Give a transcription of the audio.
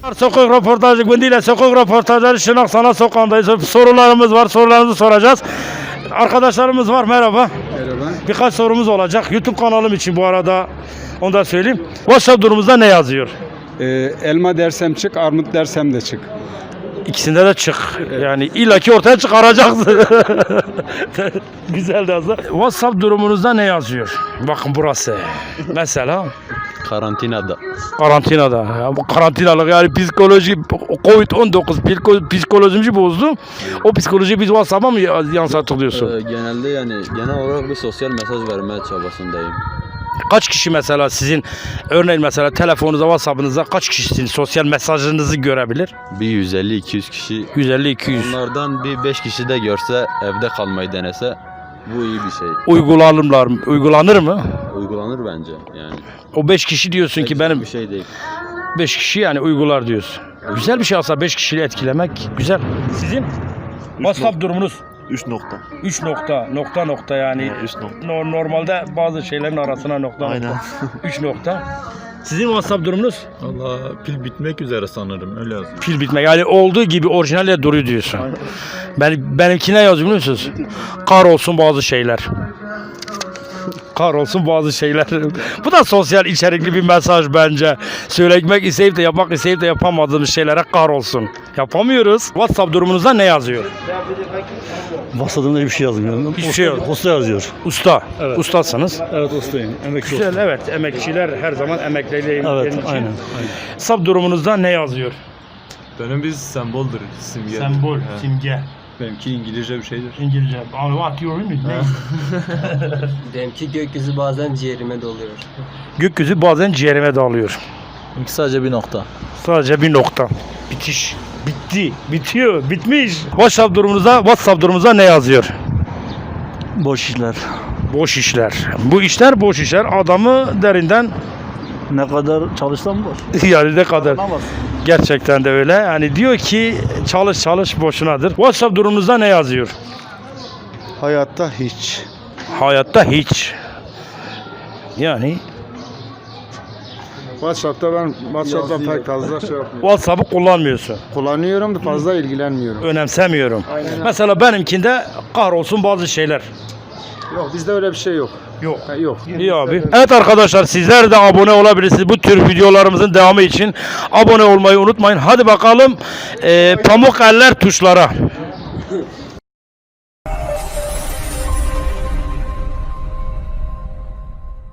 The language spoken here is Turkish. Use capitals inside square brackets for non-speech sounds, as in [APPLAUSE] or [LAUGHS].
Sokak röportajı gündeyle sokak röportajları Şırnak Sanat Sokağı'ndayız. Sorularımız var. Sorularımızı soracağız. Arkadaşlarımız var. Merhaba. Merhaba. Birkaç sorumuz olacak. YouTube kanalım için bu arada onu da söyleyeyim. WhatsApp durumumuzda ne yazıyor? Ee, elma dersem çık, armut dersem de çık. İkisinde de çık. Yani illaki ortaya çıkaracaksın. [LAUGHS] Güzel de aslında. WhatsApp durumunuzda ne yazıyor? Bakın burası. Mesela Karantinada. karantinada. Ya bu karantinalık yani psikoloji Covid-19 psiko- psikolojimizi bozdu. O psikolojiyi biz WhatsApp'a mı yansıttık diyorsun? Ee, genelde yani genel olarak bir sosyal mesaj verme çabasındayım. Kaç kişi mesela sizin örneğin mesela telefonunuza WhatsApp'ınıza kaç kişi sosyal mesajınızı görebilir? Bir 150-200 kişi 150-200. onlardan bir 5 kişi de görse evde kalmayı denese bu iyi bir şey. Uygulanırlar mı? Uygulanır mı? Uygulanır bence yani. O 5 kişi diyorsun ki benim bir şey değil. 5 kişi yani uygular diyorsun. Güzel bir şey aslında 5 kişiyle etkilemek güzel. Sizin WhatsApp durumunuz 3 nokta. 3 nokta nokta nokta yani 3 nokta. no- normalde bazı şeylerin arasına nokta Aynen. [LAUGHS] nokta 3 nokta. Sizin WhatsApp durumunuz Valla pil bitmek üzere sanırım öyle yazıyor. pil bitme yani olduğu gibi orijinalle duruyor diyorsun. Ben benimkine yazıyor biliyor musunuz? Kar olsun bazı şeyler. Kar olsun bazı şeyler. Bu da sosyal içerikli bir mesaj bence. Söylemek isteyip de yapmak isteyip de yapamadığımız şeylere kar olsun. Yapamıyoruz. WhatsApp durumunuzda ne yazıyor? WhatsApp'ımda bir şey yazmıyorum. Hiçbir şey yok. Usta yazıyor. Usta. Evet. Ustasınız. Evet ustayım. Emekli Güzel evet. Emekçiler her zaman emekliliğin Evet için. aynen. aynen. WhatsApp durumunuzda ne yazıyor? Benim bir semboldür, simge. Sembol, simge. Benimki İngilizce bir şeydir. İngilizce. What your name? [LAUGHS] Benimki gökyüzü bazen ciğerime doluyor. Gökyüzü bazen ciğerime dağılıyor. Benimki sadece bir nokta. Sadece bir nokta. Bitiş. Bitti. Bitiyor. Bitmiş. WhatsApp durumunuzda, WhatsApp durumunuzda ne yazıyor? Boş işler. Boş işler. Bu işler boş işler. Adamı derinden Ne kadar çalışsam boş. [LAUGHS] yani ne kadar. Anlamaz. Gerçekten de öyle. Yani diyor ki çalış çalış boşunadır. WhatsApp durumunuzda ne yazıyor? Hayatta hiç. Hayatta hiç. Yani WhatsApp'ta ben WhatsApp'ta pek fazla şey yapmıyorum. WhatsApp'ı kullanmıyorsun. Kullanıyorum da fazla ilgilenmiyorum. Önemsemiyorum. Mesela benimkinde kahrolsun bazı şeyler. Yok bizde öyle bir şey yok. Yok. Ha, Yok. İyi abi. Evet arkadaşlar sizler de abone olabilirsiniz. Bu tür videolarımızın devamı için abone olmayı unutmayın. Hadi bakalım eee pamuk eller tuşlara.